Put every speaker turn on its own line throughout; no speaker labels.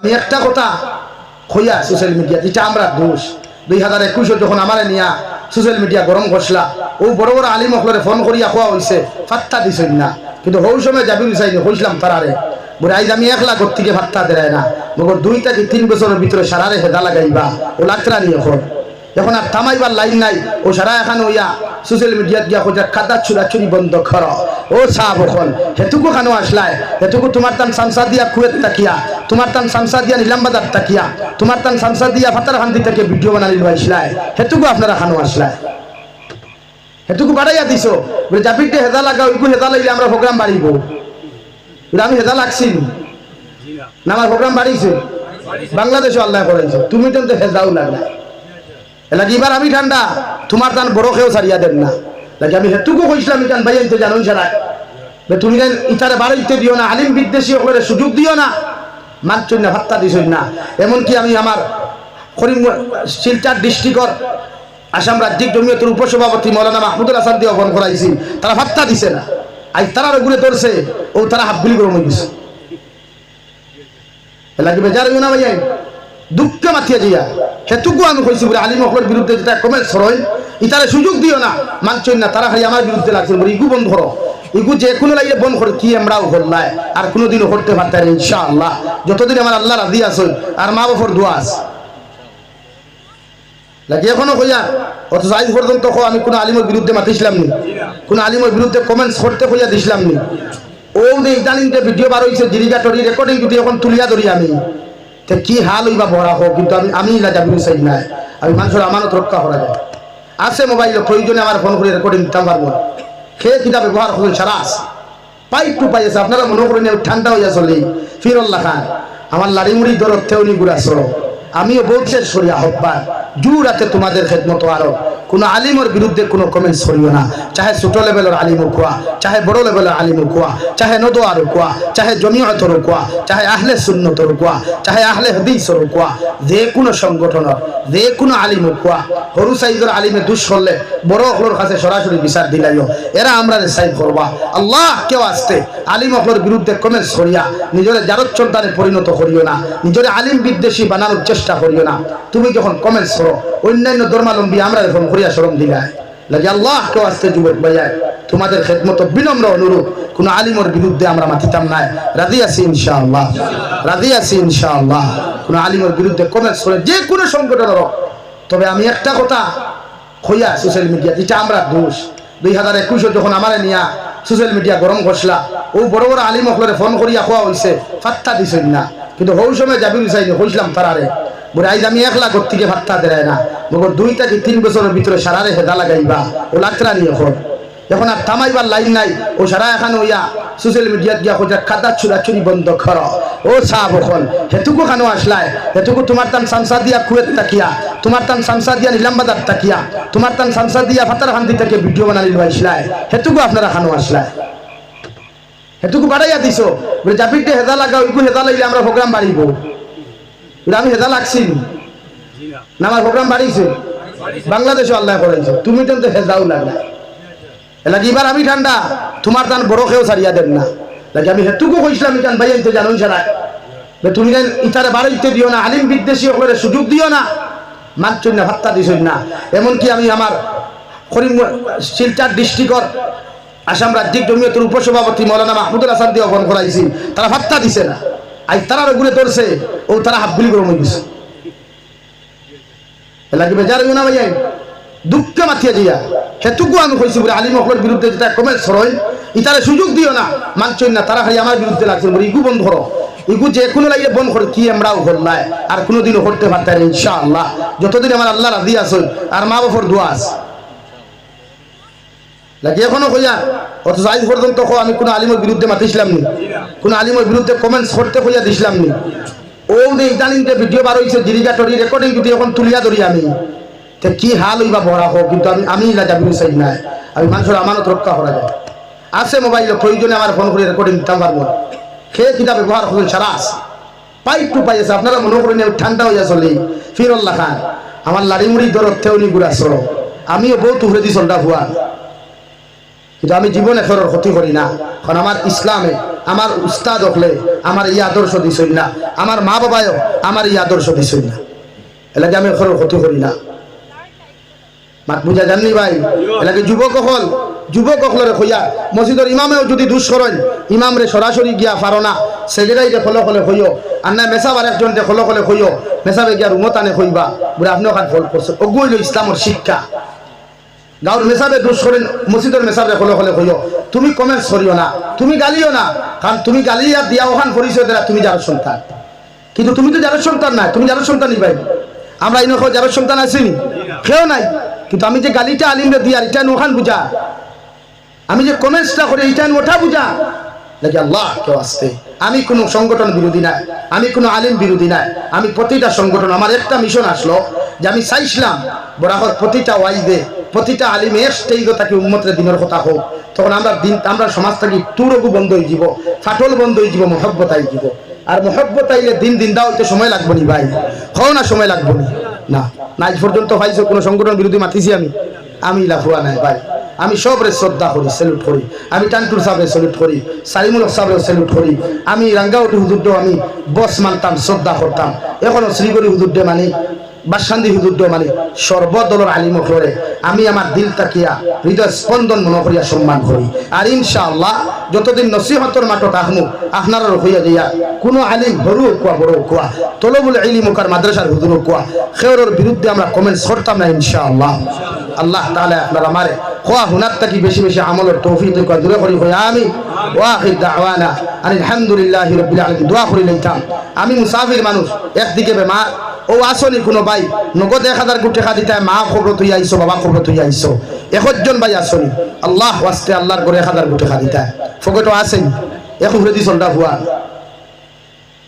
আমি একটা কথা কইয়া সোশ্যাল মিডিয়া এটা আমরা দোষ। দুই হাজার একুশে যখন আমারে নিয়া সোশ্যাল মিডিয়া গরম ঘষলা, ও বড় বড় আলিম অকলরে ফোন করিয়া খোয়া হয়েছে ফাত্তা দিছেন না। কিন্তু হৌ সময় যাবি চাইনি হইছিলাম তারারে, বলে আইজ আমি এক লাখ থেকে ফাত্তা দেয় না, মগর দুই থেকে তিন বছরের ভিতরে সারারে হেদা লাগাইবা, ও লাকড়া নিয়ে এখন। এখন আর থামাইবার লাইন নাই, ও সারা এখন ওইয়া সোশ্যাল মিডিয়াত গিয়া খোঁজা খাতা চুরাচুরি বন্ধ কর। ও সাহ বখন হেতুকু খানো আসলাই হেতুকু তোমার তান সামসা দিয়া কুয়েত তাকিয়া, তোমার তান সামসা দিয়া নিলামবাজার তাকিয়া, তোমার তান সামসা দিয়া ফাতার হান্দি থেকে ভিডিও বানালি আসলাই হেতুকু আপনারা খানো আসলাই হেতুকু বাড়াইয়া দিছ, বলে জাপিতে হেদা লাগা ওইকু হেদা লাগলে আমরা প্রোগ্রাম বাড়িব। আমি হেদা লাগছি। না, আমার প্রোগ্রাম বাড়িছে। বাংলাদেশে আল্লাহ করাইছে তুমি তো হেদাও লাগলা। লাগে এবার আমি ঠান্ডা তোমার তান বড় খেয়েও ছাড়িয়া দেন না। লাগে আমি হেতুকু কইছিলাম ইটান ভাই আনতে জানুন ছাড়াই তুমি যেন ইতারে বাড়াইতে দিও না, আলিম বিদ্বেষী ওখানে সুযোগ দিও না। মানছই না ভাত্তা দিছই না। এমনকি আমি আমার করিম শিলচার ডিস্ট্রিক্টর, আসাম রাজ্যিক জমিয়তের উপসভাপতি মৌলানা মাহমুদুল হাসান দিয়ে ফোন করাইছি। তারা ভাত্তা দিছে না। আজ তারা ওগুলো ধরছে, ও তারা হাফগুলি করে দিছে লাগবে যার না ভাই দুঃখ মাথিয়া দিয়া। সেটুকু আমি কইছি বলে, আলিম অকলের বিরুদ্ধে যেটা কমেন্ট সরই ইতারে সুযোগ দিও না মানছই না তারা খালি আমার বিরুদ্ধে লাগছে বলে ইগু বন্ধ করো ইগু যে কোনো লাগিয়ে বন্ধ করে কি আমরাও করলাই আর কোনোদিনও করতে পারতাম ইনশাআল্লাহ। যতদিন আমার আল্লাহ রাজি আসুন আর মা বাপর দোয়া আছে। লাগে এখনও কইয়া, অথচ আজ পর্যন্ত কো আমি কোনো আলিমের বিরুদ্ধে মাতিছিলাম নি? কোনো আলিমের বিরুদ্ধে কমেন্টস করতে কইয়া দিছিলাম নি? ও ইদানিং ভিডিও বার হয়েছে জিরিগা টরি রেকর্ডিং যদি এখন তুলিয়া ধরি আমি। কি হাল হইবা ভরা হোক কিন্তু আমি আমি না যাবি চাই নাই। আমি মানুষের আমানত রক্ষা করা যায়। আছে মোবাইল, প্রয়োজনে আমার ফোন করে রেকর্ডিং দিতাম পারব খেয়ে কিনা ব্যবহার করেন সারা আছে। পাইপ টু পাই আছে। আপনারা মনে করেন ঠান্ডা হইয়া চলি ফিরল্লা খান, আমার লাড়ি মুড়ি দরদ থেউনি গুড়া সরো আমিও বলছে হব্বার জুর আছে তোমাদের খেদমতো আরও। কোনো আলিমের বিরুদ্ধে কোনো কমেন্টস করিও না। চাহে ছোট লেভেলের আলিম কোয়া চাহে বড় লেভেলের আলিম কোয়া চাহে নদো আরও কোয়া চাহে জমিয়তর কোয়া চাহে আহলে সুন্নতর কোয়া চাহে আহলে হদিসর কোয়া যে কোনো সংগঠনের, যে কোনো আলিম কোয়া সরু সাইজের আলিমে দুষ করলে বড় অকলোর কাছে সরাসরি বিচার দিলাইও। এরা আমরা সাইড করবা। আল্লাহ কেউ আসতে আলিম অকলোর বিরুদ্ধে কমেন্টস করিয়া নিজের জারত পরিণত করিও না। নিজের আলিম বিদ্বেষী বানানোর চেষ্টা করিও না। তুমি যখন কমেন্টস করো, অন্যান্য ধর্মালম্বী আমরা যখন করিয়া সরম লাগে আল্লাহ কেউ আসতে যুবক ভাইয়ায় তোমাদের খেদমত বিনম্র অনুরোধ কোন আলিমর বিরুদ্ধে আমরা মাতিতাম নাই। রাজি আছি ইনশাআল্লাহ। রাজি আছি ইনশাআল্লাহ। কোন আলিমর বিরুদ্ধে কমেন্টস করে যে কোনো সংগঠনের হোক। তবে আমি একটা কথা হইয়া সোশ্যাল মিডিয়া যেটা আমরা দোষ। দুই হাজার একুশে যখন আমারে নিয়া সোশ্যাল মিডিয়া গরম ঘষলা। ও বড় বড় আলিম অকলরে ফোন করিয়া খোয়া হয়েছে ফাত্তা দিছেন না। কিন্তু হৌ সময় যাবি চাইনি হইছিলাম তারারে বলে, আইজ আমি একলা লাখ থেকে ফাত্তা দেয় না। বগর দুইটা থেকে তিন বছরের ভিতরে সারারে হেদা লাগাইবা। ও লাকড়া নিয়ে এখন। এখন আর থামাইবার লাইন নাই, ও সারা এখন ওইয়া সোশ্যাল মিডিয়াত গিয়া খোঁজা খাতা চুরাচুরি বন্ধ কর। ও সাহ বখন হেতুকু খানো আসলাই হেতুকু তোমার তান সামসা দিয়া কুয়েত তাকিয়া, তোমার তান সামসা দিয়া নিলামবাজার তাকিয়া, তোমার তান সামসা দিয়া ফাতার হান্দি থেকে ভিডিও বানালি আসলাই হেতুকু আপনারা খানো আসলাই হেতুকু বাড়াইয়া দিছ। বলে জাপিতে হেদা লাগা, ওইকু হেদা লাগলে আমরা প্রোগ্রাম বাড়িব। আমি হেদা লাগছি। না, আমার প্রোগ্রাম বাড়িছে। বাংলাদেশে আল্লাহ করাইছে তুমি তো হেদাও লাগলা লাগে এবার আমি ঠান্ডা তোমার তান বড় খেয়েও ছাড়িয়া দেন না। লাগে আমি হেতুকু কইছিলাম ইটান ভাই আনতে জানুন ছাড়াই তুমি যেন ইতারে বাড়াইতে দিও না, আলিম বিদ্বেষী ওখানে সুযোগ দিও না। মানছই না ভাত্তা দিছই না। এমনকি আমি আমার করিম শিলচার ডিস্ট্রিক্টর, আসাম রাজ্যিক জমিয়তের উপসভাপতি মৌলানা মাহমুদুল হাসান দিয়ে ফোন করাইছি। তারা ভাত্তা দিছে না। আজ তারা ওগুলো ধরছে, ও তারা হাফগুলি করে দিছে লাগবে যার না ভাই দুঃখ মাথিয়া দিয়া। সেটুকু আমি কইছি বলে, আলিম অকলের বিরুদ্ধে যেটা কমেন্টস সরই ইতারে সুযোগ দিও না মানছই না তারা খালি আমার বিরুদ্ধে লাগছে। বলে, ইগু বন্ধ করো, ইগু যে কোনো লাগিয়ে বন্ধ করে, কি আমরাও করলাই আর কোনোদিনও করতে পারতাম ইনশাআল্লাহ। যতদিন আমার আল্লাহ রাজি আসুন আর মা বাপর দোয়া আছে। লাগে এখনও কইয়া, অথচ আজ পর্যন্ত আমি কোনো আলিমের বিরুদ্ধে মাতিছিলাম নি, কোনো আলিমের বিরুদ্ধে কমেন্টস করতে কইয়া দিছিলাম নি। ও ইদানিং যে ভিডিও বার হয়েছে জিরিগা টরি রেকর্ডিং যদি এখন তুলিয়া ধরি আমি। তে কি হাল হইবা বড়া হোক কিন্তু আমি আমি না যাবি চাই নাই। আমি মানুষের আমানত রক্ষা করা যায়। আছে মোবাইল প্রয়োজনে আমার ফোন করে রেকর্ডিং দিতাম পারব খেয়ে কিতা ব্যবহার করুন সারা আছে পাইপ টু পাই আছে, আপনারা মনে করেন ঠান্ডা হইয়া চলে। ফিরল্লা খান, আমার লাড়ি মুড়ি দরদ থেউনি গুড়া সরো আমিও বউ তুহরে দি চলটা ভুয়া। কিন্তু আমি জীবনে ফেরর ক্ষতি করি না। কারণ আমার ইসলামে আমার উস্তাদ হলে আমার এই আদর্শ দিছই না। আমার মা বাবায়ও আমার এই আদর্শ দিছই না। এলাকে আমি এখন ক্ষতি করি না। মাত বুঝা জাননি ভাই, এলাকে যুবক হল যুবক হলরে হইয়া মসজিদের ইমামেও যদি দুষ করেন ইমামরে সরাসরি গিয়া পারো না সেজেরাই যে খলে খলে আর না মেসাব আর একজন যে খলে খলে মেসাবে গিয়া রুমত আনে হইবা বলে আপনি ওখান ফল করছেন অগুইল ইসলামর শিক্ষা। গাঁর মেসাবে দোষ করেন মসজিদের মেসাবে হলে হলে হইও তুমি কমেন্টস করিও না, তুমি গালিও না কারণ তুমি গালি আর দিয়া ওখান পরিচয় দিলা তুমি যার সন্তান। কিন্তু তুমি তো যার সন্তান না তুমি যার সন্তানই ভাই? আমরা ইনো যার সন্তান আসিনি কেউ নাই। কিন্তু আমি যে গালিটা আলিমরে দিয়া এটা ওখান বুঝা। আমি যে কমেন্টসটা করে এইটা ওঠা বুঝা। নাকি আল্লাহ, কেউ আসতে আমি কোনো সংগঠন বিরোধী নাই আমি কোনো আলিম বিরোধী নাই আমি প্রতিটা সংগঠন, আমার একটা মিশন আসলো যে আমি চাইছিলাম, বরাবর প্রতিটা ওয়াইদে, প্রতিটা আলিম এসতেই তাকে উন্মতের দিনের কথা হোক, তখন আমরা দিন, আমরা সমাজ থাকি তুরগু বন্ধ হয়ে যাব, ফাটল বন্ধ হয়ে যাব, মহব্বত আই যাব। আর মহব্বত আইলে দিন দিন দাও তো সময় লাগবো নি ভাই? হও না, সময় লাগবো নি। না না আজ পর্যন্ত পাইছো, কোনো সংগঠন বিরোধী মাতিছি আমি। আমি লাভ লাফুয়া নাই, ভাই। আমি সবরে শ্রদ্ধা করি সেলুট করি। আমি টানটুর সাহেব সেলুট করি সালিমুল সাহেব সেলুট করি। আমি রাঙ্গাউটি হুজুরটাও আমি বস মানতাম শ্রদ্ধা করতাম এখনও শ্রীগরি হুজুরটে মানি বাসান্দি হুজুরটে মানে সর্বদলর আলিম করে আমি আমার দিল তাকিয়া হৃদয় স্পন্দন মনে করিয়া সম্মান করি। আর ইনশাআল্লাহ, যতদিন নসিহতর মাঠত আহমু, আপনারা হইয়া দিয়া কোনো আলিম বড় কোয়া বড় কোয়া, তলবুল ইলিম কার মাদ্রাসার হুজুর কোয়া, খেয়রের বিরুদ্ধে আমরা কমেন্টস করতাম না ইনশাআল্লাহ। আল্লাহ তাহলে আপনার আমারে খোয়া হুনার থাকি বেশি বেশি আমলের তৌফিক দূরে করি হই আমি আলহামদুলিল্লাহি আলামিন। দোয়া করি লইতাম আমি মুসাফির মানুষ, একদিকে বেমার ও আসনি কোনো ভাই, নগদ এক হাজার কোটি টাকা দিতে মা খবর তুই আইছো বাবা খবর তুই আইছো একজন ভাই আসনি, আল্লাহ ওয়াস্তে আল্লাহর করে এক হাজার কোটি টাকা দিতে হয়। ফকটও আসেনি এখন ঘুরে দি চলটা ভুয়া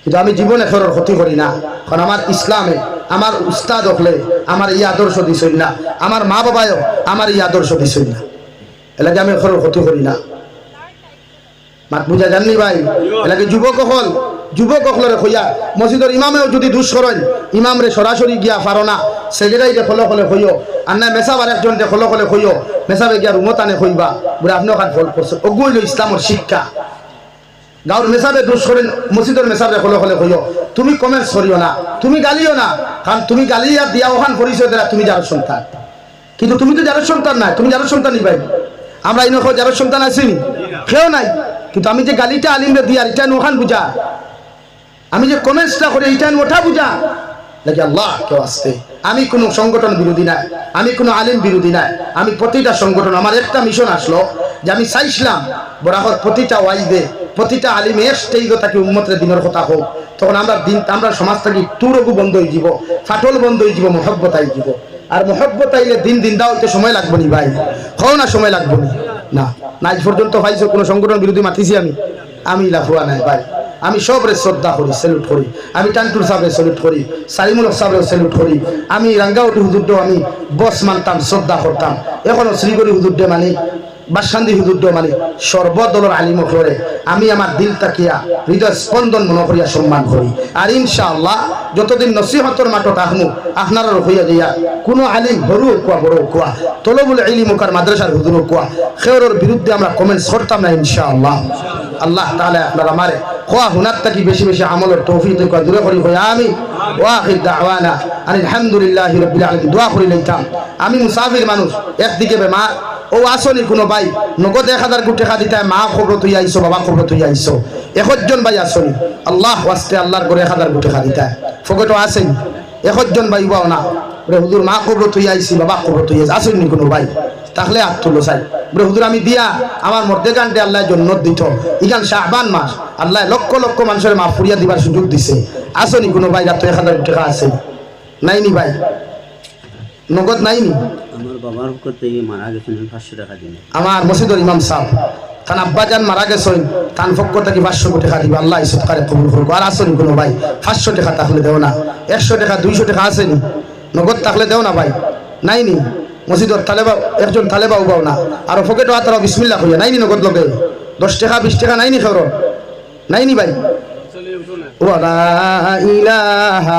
কিন্তু আমি জীবনে ফেরর ক্ষতি করি না, কারণ আমার ইসলামে আমার উস্তাদ হলে আমার এই আদর্শ দিছই না। আমার মা বাবায়ও আমার এই আদর্শ দিছই না। এলাকে আমি ফেরর ক্ষতি করি না। মাত বুঝা জাননি ভাই? এলাকে যুবক হল যুবক হলরে হইয়া মসজিদের ইমামেও যদি দুষ করেন, ইমামরে সরাসরি গিয়া পারো না। সেজেরাই যে খলে খলে হইও আর না মেসাব আর একজন যে খলে খলে হইও মেসাবে গিয়া রুমত আনে হইবা বলে আপনি ওখান ফল করছেন অগুইল ইসলামর শিক্ষা। গাঁর মেসাবে দোষ করেন মসজিদের মেসাবে হলে হলে হইও তুমি কমেন্টস করিও না, তুমি গালিও না। কারণ তুমি গালি আর দিয়া ওখান পরিচয় দিলা তুমি যার সন্তান। কিন্তু তুমি তো যার সন্তান না তুমি যার সন্তানই ভাই আমরা ইনো যার সন্তান আসিনি কেউ নাই। কিন্তু আমি যে গালিটা আলিমরে দিয়া এটা ওখান বুঝা আমি যে কমেন্টসটা করি এইটা ওঠা বুঝা নাকি আল্লাহ কেউ আসতে আমি কোনো সংগঠন বিরোধী নাই। আমি কোনো আলিম বিরোধী নাই। আমি প্রতিটা সংগঠন আমার একটা মিশন আসলো। যে আমি চাইছিলাম বরাবর প্রতিটা ওয়াইদে, প্রতিটা আলিম এসতেই তাকে উন্মতের দিনের কথা হোক। তখন আমরা দিন, আমরা সমাজ থাকি তুরগু বন্ধ হয়ে যাব, ফাটল বন্ধ হয়ে যাব, মহব্বত আই যাব। আর মহব্বত আইলে দিন দিন দাও তো সময় লাগবো নি ভাই। হও না সময় লাগবো নি। না না আজ পর্যন্ত পাইছো কোনো সংগঠন বিরোধী মাতিছি আমি? আমি লাফুয়া নাই ভাই। আমি সবরে শ্রদ্ধা করি স্যালুট করি। আমি টান্টুর সাহেব স্যালুট করি সালিমুল সাহেব স্যালুট করি। আমি রাঙ্গাউটি হুজুরটাও আমি বস মানতাম, শ্রদ্ধা করতাম। এখনও শ্রীগরি হুজুরটে মানি বাসান্দি হুজুরটে মানে সর্বদলের আলিম করে আমি আমার দিল তাকিয়া, হৃদয় স্পন্দন মনে করিয়া সম্মান করি। আর ইনশাআল্লাহ, যতদিন নসিহতর মাঠত আহমু আপনার হইয়া দিয়া কোনো আলিম হরু কোয়া বড় কোয়া, তলবুল ইলিম মুখার মাদ্রাসার হুজুর কোয়া, খেয়রের বিরুদ্ধে আমরা কমেন্টস করতাম না ইনশাআল্লাহ। আল্লাহ তাহলে আপনার আমারে খোয়া হুনার থাকি বেশি বেশি আমলের তৌফিক দূরে করি হই আমি আলহামদুলিল্লাহি দোয়া করি লইতাম আমি মুসাফির মানুষ, একদিকে বেমার, ও আসনি কোনো ভাই, নগদ এক হাজার কোটি টাকা দিতে মা খবর তুই আইছো বাবা খবর তুই আইছো একজন ভাই আসনি, আল্লাহ ওয়াস্তে আল্লাহর করে এক হাজার কোটি টাকা দিতে। হয়। ফকটও আসেনি, একজন ভাই বাও না। হুজুর, মা খবর তুই আইছি বাবা খবর তুই আইছি আসেনি কোনো ভাই? তাহলে আর তুলো চাই। বলে হুজুর আমি দিয়া আমার মধ্যে গানটে আল্লাহ জন্য দিত। ইগান শাহবান মাস। আল্লাহ লক্ষ লক্ষ মানুষের মা ফুরিয়া দিবার সুযোগ দিছে। আসনি কোনো ভাই রাত এক হাজার টাকা আছে। নাইনি ভাই। নগদ নাইনি?
আমার
মসজিদুল ইমাম সাহেব। তান আব্বাজান মারা গেছেন তান পক্ষ থেকে পাঁচশো কোটি টাকা দিবে। আল্লাহ সৎকারে কবুল করব আর আসেনি কোনো ভাই পাঁচশো টাকা তাহলে দেও না। একশো টাকা দুইশো টাকা আসেনি। নগদ থাকলে দেও না ভাই। নাইনি? মসজিদর তালেবা একজন তালেবা উবাও না। আর পকেটও হাতারা বিসমিল্লা হইয়া নাইনি নগদ লগে। দশ টাকা, বিশ টাকা, নাইনি খবর নাইনি ভাই। ওয়ালা ইলাহা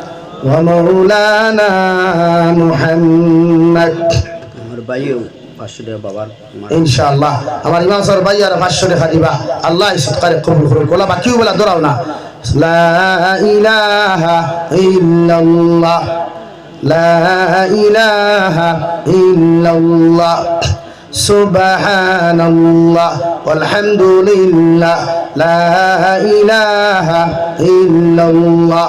ومولانا محمد
আমার ভাইও পাঁচশো টাকা বাবার মারা
ইনশাআল্লাহ আমার ইমাম স্যার ভাই আর পাঁচশো টাকা দিবা আল্লাহ সৎকারে কবুল করুন কোলা বাকিও বলা দৌড়াও না লা ইলাহা ইল্লাল্লাহ লা ইলাহা ইল্লাল্লাহ সুবহানাল্লাহ walhamdulillah লা ইলাহা ইল্লাল্লাহ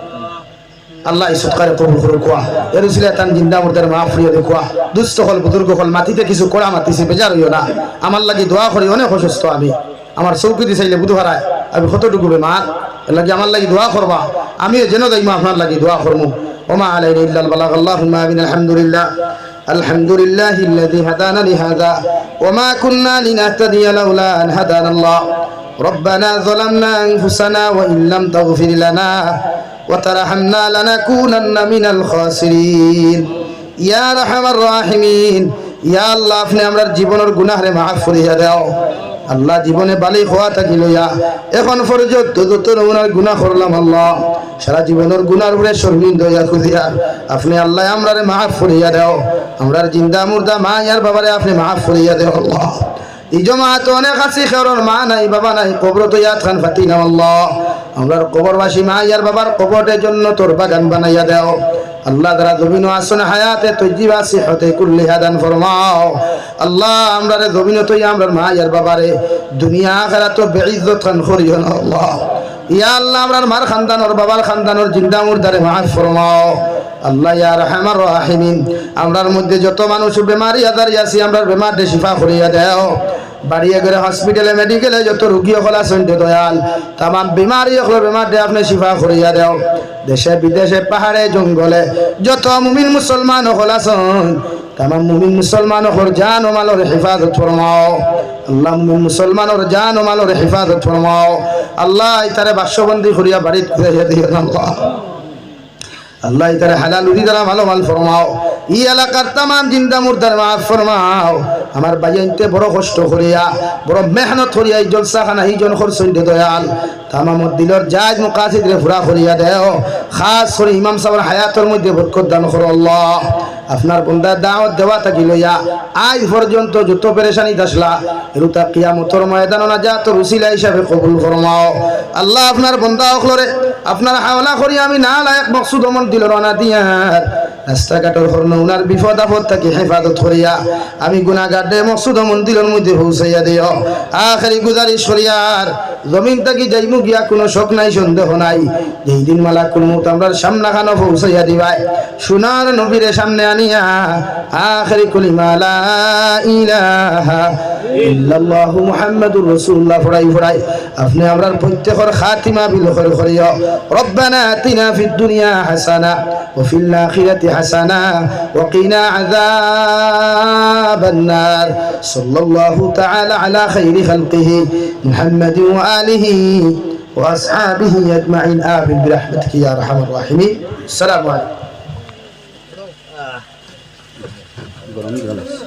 আল্লাহ সৎকারে কবুল করে কোয়া। এরুসিলে তান জিন্দা মুর্দার মা ফুরিয়ে দেখুয়া দুষ্ট হল, বুজুর্গ হল, মাটিতে কিছু কড়া মাতিছে বেজার হইও না। আমার লাগি দোয়া করি, অনেক অসুস্থ আমি। আমার চৌকিতে চাইলে বুধ হারায় আমি কতটুকু বেমার? লাগি আমার লাগি দোয়া করবা। আমিও যেন দেখব আপনার লাগি দোয়া করব ওমা আলাই ইল্লাল বালাগ, আল্লাহুম্মা আমিন, আলহামদুলিল্লাহ। الحمد لله الذي هدانا لهذا وما كنا لنهتدي لولا أن هدانا الله ربنا ظلمنا أنفسنا وإن لم تغفر لنا وترحمنا لنكونن من الخاسرين يا رحم الراحمين يا الله আপনি আমরার জীবনের গুনাহরে মাফ করিয়া দাও আল্লাহ জীবনে বালি খোয়া থাকিল ইয়া এখন পর্যন্ত যত নমুনার গুনাহ করলাম আল্লাহ সারা জীবনের গুনার উপরে শর্মিন দয়া খুদিয়া আপনি আল্লাহ আমরারে মাফ করিয়া দাও আমরার জিন্দা মুর্দা মা ইয়ার বাবারে আপনি মাফ করিয়া দাও আল্লাহ এই জমাত অনেক আছে খেরর মা নাই বাবা নাই কবর তো ইয়াদ খান ফাতি না আল্লাহ আমরার কবরবাসী মা ইয়ার বাবার কবরের জন্য তোর বাগান বানাইয়া দাও। আল্লাহ দ্বারা জমিন আসন হায়াতে তজিবা সিহতে কুল্লি হাদান ফরমাও। আল্লাহ আমরারে জমিন তৈ আমরার মা ইয়ার বাবারে দুনিয়া খেলা তো বেইজ্জত খান করিও না আল্লাহ। ইয়া আল্লাহ আমরার মার খানদানোর বাবার খানদানোর জিন্দা মুর্দারে মাফ ফরমাও। আল্লাহ ইয়া রহমান রাহিমিন, আমরার মধ্যে যত মানুষ বেমারি আদার আছি, আমরার বেমারটা শিফা করিয়া দেও। বাড়িয়ে গেলে হসপিটালে মেডিকেলে যত রুগী হল আছেন দয়াল তাম বিমারি হল বেমারটা আপনি শিফা করিয়া দেও। দেশে, বিদেশে, পাহাড়ে, জঙ্গলে যত মুমিন মুসলমান হল আছেন তাম মুমিন মুসলমান হল জান ও মালর হেফাজত ফরমাও। আল্লাহ মুমিন মুসলমানের জান ও মালর হেফাজত ফরমাও। আল্লাহ তারে বাস্যবন্দি করিয়া বাড়িতে আল্লাহ। আল্লাহ তারা হালাল উদি দ্বারা ভালো মাল ফরমাও। ই এলাকার তাম জিন্দা মুর্দার মাফ ফরমাও। আমার বাজাইতে বড় কষ্ট করিয়া, বড় মেহনত করিয়া এই জলসা খানা এই জন খরচ দয়াল। তামামত দিলর জাজ মুকাসিদ রে ফুরা করিয়া দেও। খাস করে ইমাম সাহেবের হায়াতের মধ্যে বরকত দান করো আল্লাহ। আপনার বন্দার দাওয়াত দেওয়া থাকি লইয়া আজ পর্যন্ত যত পেরেশানি দাসলা এরুতা কিয়ামতর ময়দান না যা তোর উসিলা হিসাবে কবুল ফরমাও। আল্লাহ আপনার বন্দা অখলরে, আপনার হাওলা করি আমি না লায়ক মকসুদ অমন দিল রানা দিয়ার রাস্তাঘাটের হর্ণ উনার বিপদ আপদ থাকি হেফাজত করিয়া আমি গুনাগার দে মকসুদ অমন দিলর মধ্যে পৌঁছাইয়া দিও আখেরি গুজারিশ করিয়ার জমিন থাকি যাইমু গিয়া কোনো শোক নাই, সন্দেহ নাই। যেই দিন মালা কুলমুত আমরার সামনা খানো পৌঁছাইয়া দিবাই। সোনার নবীরে সামনে আনিয়া। আখেরি কলিমা লা ইলাহা ইল্লাল্লাহু মুহাম্মাদুর রাসূলুল্লাহ ফড়াই ফড়াই আপনি আমরার প্রত্যেকর খাতিমা বিল খৈর করিও রব্বানা আতিনা ফিদ দুনিয়া হাসানা ওয়া ফিল আখিরাতি হাসানা ওয়া কিনা আযাবান নার সাল্লাল্লাহু তাআলা আলা খাইরি খালকিহি মুহাম্মাদ ওয়া আলিহি وأصحابه أجمعين آمين برحمتك يا أرحم الراحمين السلام عليكم
গরম জল আছে